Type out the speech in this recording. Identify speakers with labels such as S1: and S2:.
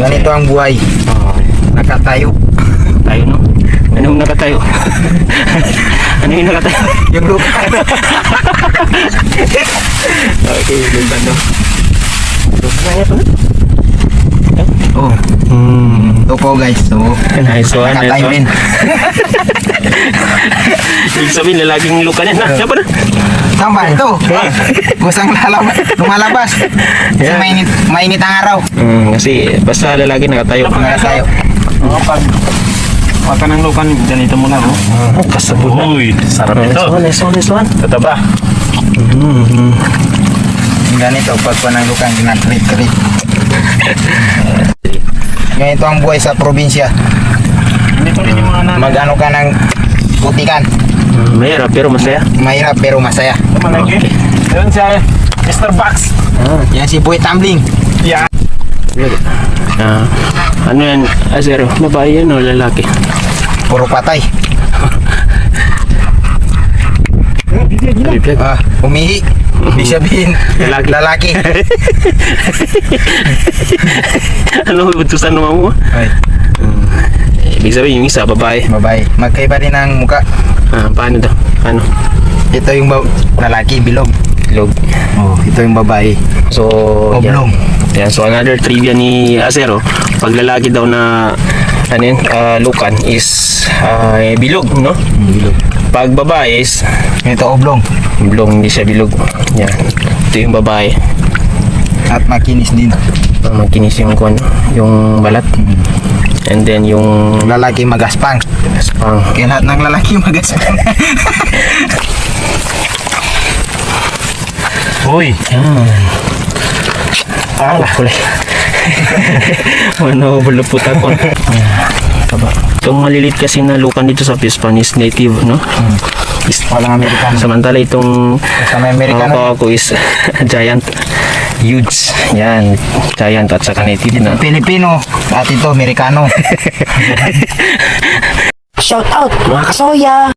S1: Ganito ang buhay.
S2: Oh,
S1: Nakatayo.
S2: tayo no. Anong nakatayo? ano yung nakatayo?
S1: Yung lupa.
S2: okay, lupa no. Lupa na ito.
S1: oh,
S2: Hmm.
S1: ito po guys. So,
S2: Nice one.
S1: nakatayo
S2: Ito. sabihin, lalaging luka niya. Na, siya pa na.
S1: Ba ito? Kusang lalabas. Lumalabas. Kasi
S2: Yeah.
S1: mainit, mainit ang araw.
S2: Hmm, kasi basta lalaki nakatayo.
S1: Nakatayo.
S3: Kapag Pagka ng lukan, ganito mo lang. Oh.
S2: Kasabot na.
S3: Uy, sarap
S2: Nice
S3: ito.
S2: one, nice one, nice one.
S3: Tataba.
S2: Hmm.
S1: Ganito pag pananglukan, ginatrit-trit. Ganito ang buhay sa probinsya.
S3: Dito rin yung mga nanay.
S1: Magano ka ng putikan.
S2: Mahirap pero masaya.
S1: Mahirap pero masaya.
S3: Malagi. Yun siya, Mr. Box.
S2: Ah,
S1: Yan si Boy Tumbling.
S3: Yeah.
S2: ah, ano yan? Ah, zero. Babae yan o lalaki?
S1: Puro patay. Ah, umihi. Ibig sabihin,
S2: Lalaki.
S1: lalaki.
S2: ano utusan naman mo?
S1: Ay,
S2: Ibig sabihin yung isa, babae.
S1: babae. Magkaiba din ang muka.
S2: Ah, paano daw? Ano?
S1: Ito yung ba- lalaki, bilog.
S2: Log.
S1: Oh, ito yung babae.
S2: So,
S1: Oblong.
S2: Yan. yan. So, another trivia ni Acero. Pag lalaki daw na ano yun, ah, lukan is ah, bilog, no?
S1: Bilog.
S2: Pag babae is
S1: Ito oblong.
S2: blong, hindi siya bilog. Yan. Ito yung babae.
S1: At makinis din.
S2: Ah, magkinis yung kwan, yung balat. And then yung
S1: Lalaki magaspang.
S2: pang
S1: Kaya lahat ng lalaki magaspang.
S3: Uy.
S2: Ah, kulay. ano, bulupot ako. Taba. Itong malilit kasi na lukan dito sa Pispan is native, no? Is,
S1: Walang Amerikano.
S2: samantala itong
S1: Sa may Amerikano.
S2: Amerikano ko is giant. Huge. Yan. Giant at saka native na.
S1: Pilipino. At ito, Amerikano.
S4: Shout out mga kasoya!